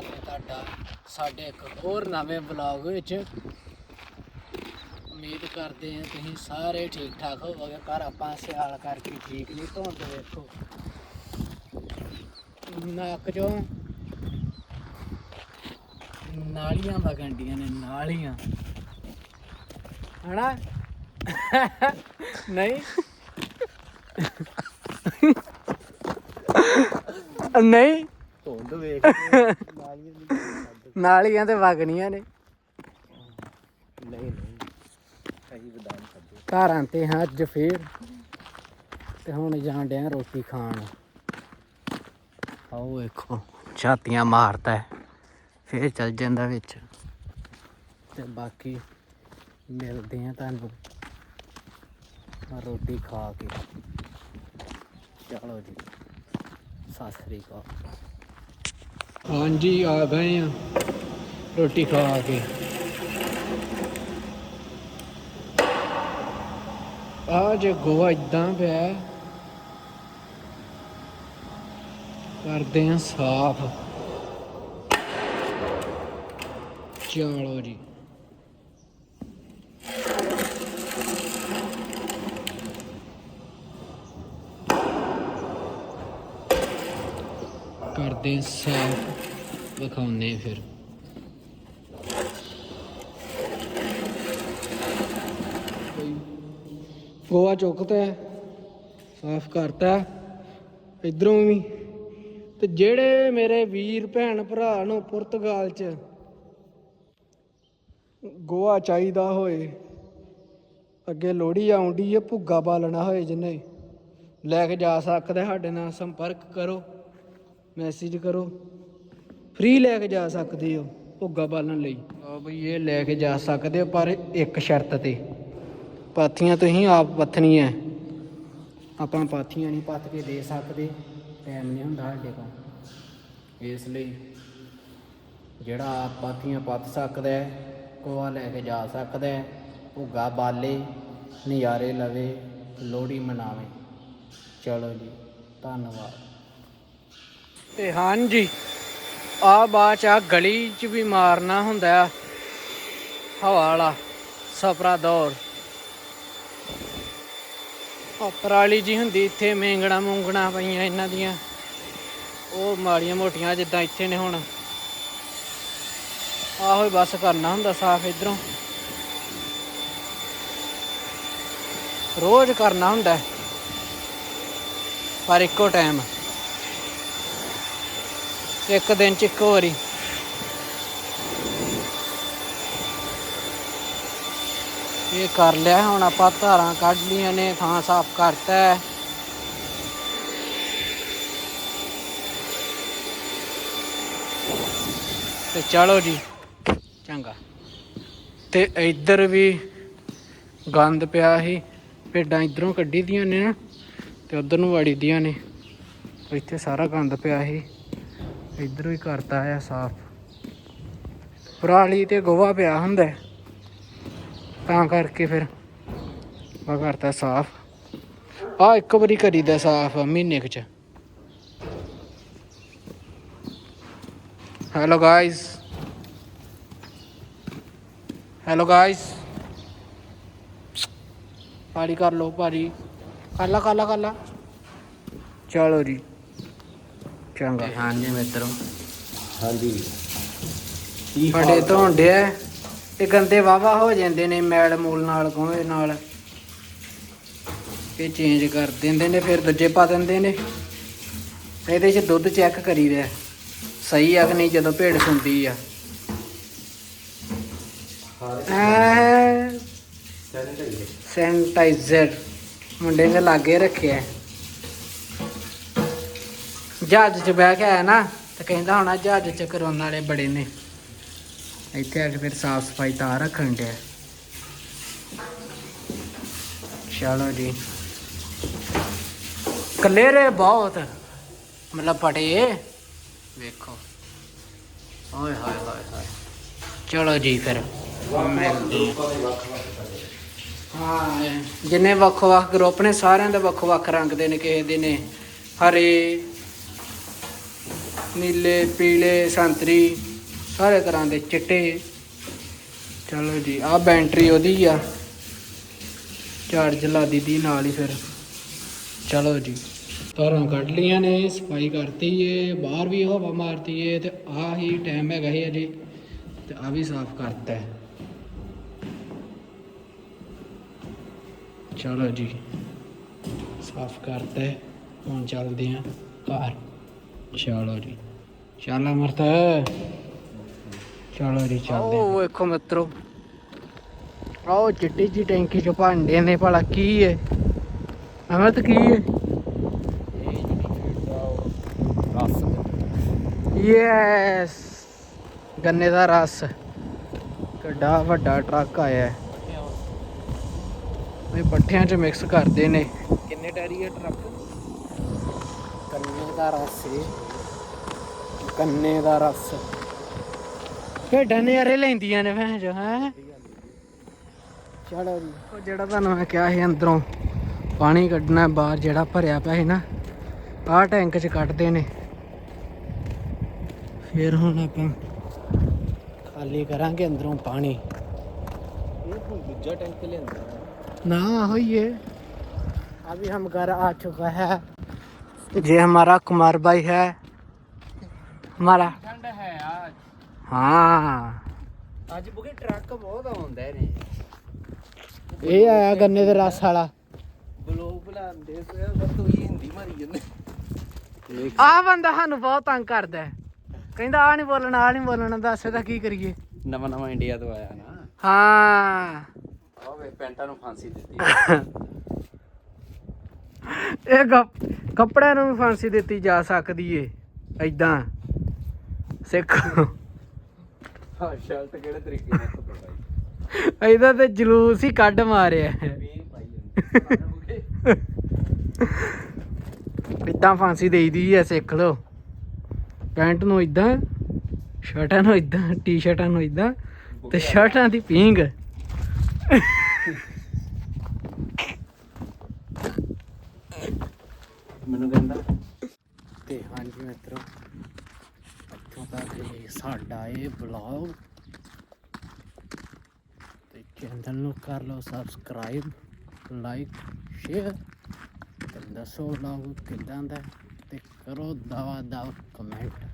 ਅਤੇ ਤੁਹਾਡਾ ਸਾਡੇ ਇੱਕ ਹੋਰ ਨਵੇਂ ਵਲੌਗ ਵਿੱਚ। ਉਮੀਦ ਕਰਦੇ ਹਾਂ ਤੁਸੀਂ ਸਾਰੇ ਠੀਕ ਠਾਕ ਹੋਵੋਗੇ। ਪਰ ਆਪਾਂ ਸਿਆਲ ਕਰਕੇ ਠੀਕ ਨਹੀਂ ਧੁੰਦ ਵੇਖੋ। ਨੱਕ ਚੋਂ ਨਾਲੀਆਂ ਵਗੰਡੀਆਂ ਨੇ ਨਾਲੀਆਂ। ਹਨਾ? ਨਹੀਂ? ਨਹੀਂ। ਧੁੰਦ ਵੇਖ ਨਾਲੀਆਂ ਤੇ ਵਗਣੀਆਂ ਨੇ। ਨਹੀਂ ਨਹੀਂ। ਸਹੀ ਬਦਾਮ ਖਾਦੇ ਘਰਾਂ ਤੇ ਹਾਂ ਅੱਜ ਫੇਰ। ਤੇ ਹੁਣ ਜਾਣ ਡਿਆ ਰੋਟੀ ਖਾਣ। ਆਓ ਵੇਖੋ ਛਾਤੀਆਂ ਮਾਰਦਾ ਹੈ। ਫੇਰ ਚੱਲ ਜਾਂਦਾ ਵਿੱਚ। ਤੇ ਬਾਕੀ ਮਿਲਦੇ ਆ ਤੁਹਾਨੂੰ। ਰੋਟੀ ਖਾ ਕੇ। ਚਲੋ ਜੀ। ਸਤਿ ਸ੍ਰੀ ਅਕਾਲ। ਹਾਂਜੀ, ਆ ਗਏ ਆ। ਰੋਟੀ ਖਾ ਕੇ। ਆ ਜੇ ਗੋਆ ਇਦਾਂ ਪਿਆ, ਕਰਦੇ ਆ ਸਾਫ਼। ਚਲੋ ਜੀ। ਕਰਦੇ ਸਾਫ਼ ਵਿਖਾਉਨੇ ਫਿਰ। ਗੋਆ ਚੁੱਕਤਾ ਸਾਫ਼ ਕਰਤਾ ਇਧਰੋਂ ਵੀ। ਤੇ ਜਿਹੜੇ ਮੇਰੇ ਵੀਰ ਭੈਣ ਭਰਾ ਨੂੰ ਪੁਰਤਗਾਲ ਚ, ਗੋਆ ਚਾਹੀਦਾ ਹੋਏ, ਅੱਗੇ ਲੋਹੜੀ ਆਉਂਦੀ ਹੈ, ਭੁੱਗਾ ਬਾਲਣਾ ਹੋਏ ਜਿੰਨੇ, ਲੈ ਕੇ ਜਾ ਸਕਦਾ, ਸਾਡੇ ਨਾਲ ਸੰਪਰਕ ਕਰੋ। ਮੈਸੇਜ ਕਰੋ। ਫ੍ਰੀ ਲੈ ਕੇ ਜਾ ਸਕਦੇ ਹੋ ਭੁੱਗਾ ਬਾਲਣ ਲਈ। ਆ ਬਈ ਇਹ ਲੈ ਕੇ ਜਾ ਸਕਦੇ ਹੋ ਪਰ ਇੱਕ ਸ਼ਰਤ ਤੇ। ਪਾਥੀਆਂ ਤੁਸੀਂ ਆਪ ਪੱਥਣੀਆਂ। ਆਪਾਂ ਪਾਥੀਆਂ ਨਹੀਂ ਪੱਥ ਕੇ ਦੇ ਸਕਦੇ। ਟਾਈਮ ਨਹੀਂ ਹੁੰਦਾ ਸਾਡੇ ਕੋਲ। ਇਸ ਲਈ ਜਿਹੜਾ ਆਪ ਪਾਥੀਆਂ ਪੱਥ ਸਕਦਾ ਹੈ ਕੋਆ ਲੈ ਕੇ ਜਾ ਸਕਦਾ ਹੈ ਭੁੱਗਾ ਬਾਲੇ ਨਜ਼ਾਰੇ ਲਵੇ ਲੋਹੜੀ ਮਨਾਵੇ। ਚਲੋ ਜੀ ਧੰਨਵਾਦ। ਤੇ ਹਾਂਜੀ ਆ ਬਾਚ ਆ ਗਲੀ ਚ ਵੀ ਮਾਰਨਾ ਹੁੰਦਾ ਆ। ਹਵਾ ਵਾਲਾ ਸਫਰਾ ਦੌਰ ਆ ਪਰਾਲੀ ਜੀ ਹੁੰਦੀ ਇੱਥੇ ਮੇਂਗਣਾ ਮੂੰਗਣਾ ਪਈਆਂ ਇਹਨਾਂ ਦੀਆਂ। ਉਹ ਮਾੜੀਆਂ ਮੋਟੀਆਂ ਜਿੱਦਾਂ ਇੱਥੇ ਨੇ ਹੁਣ। ਆਹੋ ਹੀ ਬਸ ਕਰਨਾ ਹੁੰਦਾ ਸਾਫ਼ ਇਧਰੋਂ। ਰੋਜ਼ ਕਰਨਾ ਹੁੰਦਾ। ਪਰ ਇੱਕੋ ਟਾਈਮ ਇੱਕ ਦਿਨ ਚ ਇੱਕ ਵਾਰੀ। ਇਹ ਕਰ ਲਿਆ, ਹੁਣ ਆਪਾਂ ਧਾਰਾਂ ਕੱਢ ਲੀਆਂ ਨੇ, ਥਾਂ ਸਾਫ਼ ਕਰਤਾ ਹੈ। ਤੇ ਚਲੋ ਜੀ, ਚੰਗਾ। ਤੇ ਇੱਧਰ ਵੀ ਗੰਦ ਪਿਆ ਸੀ, ਭੇਡਾਂ ਇਧਰੋਂ ਕੱਢੀ ਦੀਆਂ ਨੇ ਨਾ, ਤੇ ਉਧਰ ਨੂੰ ਵਾੜੀ ਦੀਆਂ ਨੇ। ਇੱਥੇ ਸਾਰਾ ਗੰਦ ਪਿਆ ਸੀ। ਇੱਧਰੋਂ ਹੀ ਕਰਤਾ ਆ ਸਾਫ਼। ਪਰਾਲੀ ਤੇ ਗੋਹਾ ਪਿਆ ਹੁੰਦਾ ਤਾਂ ਕਰਕੇ ਫਿਰ ਆ ਕਰਤਾ ਸਾਫ਼। ਆ ਇੱਕ ਵਾਰੀ ਕਰੀਦਾ ਸਾਫ਼ ਮਹੀਨੇ ਕੁ ਚ। ਹੈਲੋ ਗਾਇਸ ਹੈਲੋ ਗਾਇਸ ਪਾਰੀ ਕਰ ਲੋ ਭਾਰੀ ਕੱਲਾ ਕਾਲਾ ਕੱਲਾ ਚਲੋ ਜੀ। ਚੰਗਾ ਹਾਂਜੀ ਮਿੱਤਰੋ। ਹਾਂਜੀ। ਸਾਡੇ ਧੋਂਦੇ ਆ ਇਹ ਗੰਦੇ ਵਾਵਾ ਹੋ ਜਾਂਦੇ ਨੇ ਮੈਲ ਮੂਲ ਨਾਲ ਗੋਹੇ ਨਾਲ। ਇਹ ਚੇਂਜ ਕਰ ਦਿੰਦੇ ਨੇ ਫਿਰ ਦੂਜੇ ਪਾ ਦਿੰਦੇ ਨੇ। ਇਹਦੇ 'ਚ ਦੁੱਧ ਚੈੱਕ ਕਰੀਦਾ ਸਹੀ ਆ ਕਿ ਨਹੀਂ ਜਦੋਂ ਭੇਡ ਸੁੰਦੀ ਆ। ਸੈਨੀਟਾਈਜ਼ਰ ਮੁੰਡੇ ਨੇ ਲਾਗੇ ਰੱਖਿਆ ਹੈ। ਜਹਾਜ਼ 'ਚ ਬਹਿ ਕੇ ਆਇਆ ਨਾ, ਤੇ ਕਹਿੰਦਾ ਹੋਣਾ ਜਹਾਜ਼ 'ਚ ਕਰੋਨਾ ਵਾਲੇ ਬੜੇ ਨੇ। ਇੱਥੇ ਆ ਕੇ ਫਿਰ ਸਾਫ਼ ਸਫ਼ਾਈ ਤਾਂ ਰੱਖਣ ਡਿਆ। ਚਲੋ ਜੀ। ਕਲੇਰੇ ਬਹੁਤ, ਮਤਲਬ ਪਟੇ ਵੇਖੋ। ਓਏ ਹਾਏ ਹਾਏ ਹਾਏ। ਚਲੋ ਜੀ ਫਿਰ। ਹਾਂ, ਜਿੰਨੇ ਵੱਖ ਵੱਖ ਗਰੁੱਪ ਨੇ, ਸਾਰਿਆਂ ਦੇ ਵੱਖ ਵੱਖ ਰੰਗ ਦੇ ਨੇ, ਕਿਸੇ ਦੇ ਨੇ। ਹਰੇ ਨੀਲੇ, ਪੀਲੇ, ਸੰਤਰੀ, ਸਾਰੇ ਤਰ੍ਹਾਂ ਦੇ ਚਿੱਟੇ। ਚਲੋ ਜੀ ਆ ਬੈਟਰੀ ਉਹਦੀ ਆ। ਚਾਰਜ ਲਾ ਦਿੱਤੀ ਨਾਲ ਹੀ ਫਿਰ। ਚਲੋ ਜੀ, ਤਾਰਾਂ ਕੱਢ ਲੀਆਂ ਨੇ, ਸਫ਼ਾਈ ਕਰਤੀ ਏ, ਬਾਹਰ ਵੀ ਹਵਾ ਮਾਰਤੀ ਏ ਤੇ ਆ ਹੀ ਟਾਈਮ ਹੈਗਾ ਹੀ ਅਜੇ ਤੇ ਆ ਵੀ ਸਾਫ਼ ਕਰਤਾ ਹੈ। ਚਲੋ ਜੀ, ਸਾਫ਼ ਕਰਤਾ ਹੁਣ ਚੱਲਦੇ ਆਂ ਘਰ। ਚਲੋ ਜੀ। ਚੱਲ ਅਮਰਤ ਚਲੋ ਜੀ ਚੱਲਦੇ ਆਂ ਵੇਖੋ ਮਿੱਤਰੋ। ਆਓ ਚਿੱਟੀ ਜੀ ਟੈਂਕੀ ਚ ਭਾਂਡੇ ਨੇ ਭਲਾ ਕੀ ਏ ਅਮਰਤ ਕੀ ਏ ਰਸ ਯੈਸ ਗੰਨੇ ਦਾ ਰਸ। ਕਿੱਡਾ ਵੱਡਾ ਟਰੱਕ ਆਇਆ ਹੈ। ਇਹ ਪੱਠਿਆਂ 'ਚ ਮਿਕਸ ਕਰਦੇ ਨੇ। ਕਿੰਨੇ ਟੈਰੀ ਹੈ ਟਰੱਕ? ਦਾ ਰਸ ਏ ਗੰਨੇ ਦਾ ਰਸ ਭੇਡਾਂ ਨੇ ਅਰੇ ਲੈਂਦੀਆਂ ਨੇ ਭੈਣ ਜੋ ਹੈ ਚਲੋ ਜੀ ਉਹ ਜਿਹੜਾ ਤੁਹਾਨੂੰ ਮੈਂ ਕਿਹਾ ਸੀ ਅੰਦਰੋਂ ਪਾਣੀ ਕੱਢਣਾ ਬਾਹਰ ਜਿਹੜਾ ਭਰਿਆ ਪਿਆ ਸੀ ਨਾ ਆਹ ਟੈਂਕ 'ਚ ਕੱਢਦੇ ਨੇ ਫਿਰ ਹੁਣ ਆਪਾਂ ਖਾਲੀ ਕਰਾਂਗੇ ਅੰਦਰੋਂ ਪਾਣੀ ਇਹ ਹੁਣ ਦੂਜਾ ਟੈਂਕ ਲਿਆਂਦਾ ना होइए अभी हम घर आ चुका है ये हमारा कुमार भाई है हमारा ਠੰਡ ਹੈ ਅੱਜ हाँ ਅੱਜ ਬੁਗੇ ਟਰੱਕ ਬਹੁਤ ਆਉਂਦੇ ਨੇ ये आया गन्ने दे रस वाला ਬਲੋਗ ਬੁਲਾਉਂਦੇ ਸੋ ਤੂੰ ਹੀ ਹਿੰਦੀ ਮਾਰੀ ਜਾਂਦੇ ਆ ਬੰਦਾ ਸਾਨੂੰ ਬਹੁਤ ਤੰਗ ਕਰਦਾ ਹੈ ਕਹਿੰਦਾ ਆ ਨਹੀਂ ਬੋਲਣਾ ਆ ਨਹੀਂ ਬੋਲਣਾ ਦੱਸ ਇਹਦਾ ਕੀ ਕਰੀਏ ਨਵਾਂ ਨਵਾਂ ਇੰਡੀਆ ਤੋਂ ਆਇਆ ਨਾ ਹਾਂ ਆਵੇ ਪੈਂਟਾਂ ਨੂੰ ਫਾਂਸੀ ਦਿੱਤੀ ਇਹ ਕੱਪ- ਕੱਪੜਿਆਂ ਨੂੰ ਵੀ ਫਾਂਸੀ ਦਿੱਤੀ ਜਾ ਸਕਦੀ ਏ ਐਦਾਂ ਸਿੱਖ। ਹਾਂ ਸ਼ਰਟ ਕਿਹੜੇ ਤਰੀਕੇ ਨਾਲ ਕੱਪੜਾ ਇਹਦਾ ਤੇ ਜਲੂਸ ਹੀ ਕੱਢ ਮਾਰਿਆ। ਇਦਾਂ ਫਾਂਸੀ ਦੇਈਦੀ ਐ ਸਿੱਖ ਲੋ ਪੈਂਟ ਨੂੰ ਇਦਾਂ ਸ਼ਰਟਾਂ ਨੂੰ ਇਦਾਂ ਟੀ-ਸ਼ਰਟਾਂ ਨੂੰ ਇਦਾਂ ਤੇ ਸ਼ਰਟਾਂ ਦੀ ਪੀਂਗ ਮੈਨੂੰ ਕਹਿੰਦਾ। ਤੇ ਹਾਂਜੀ ਮਿੱਤਰੋ, ਇੱਥੋਂ ਤੱਕ ਇਹ ਸਾਡਾ ਇਹ ਬਲੌਗ ਤੇ ਚੈਨਲ ਨੂੰ ਕਰ ਲਓ ਸਬਸਕ੍ਰਾਈਬ ਲਾਈਕ ਸ਼ੇਅਰ ਤੇ ਦੱਸੋ ਬਲੌਗ ਕਿਦਾਂ ਦਾ ਹੈ ਤੇ ਕਰੋ ਦਵਾ ਦਵ ਕਮੈਂਟ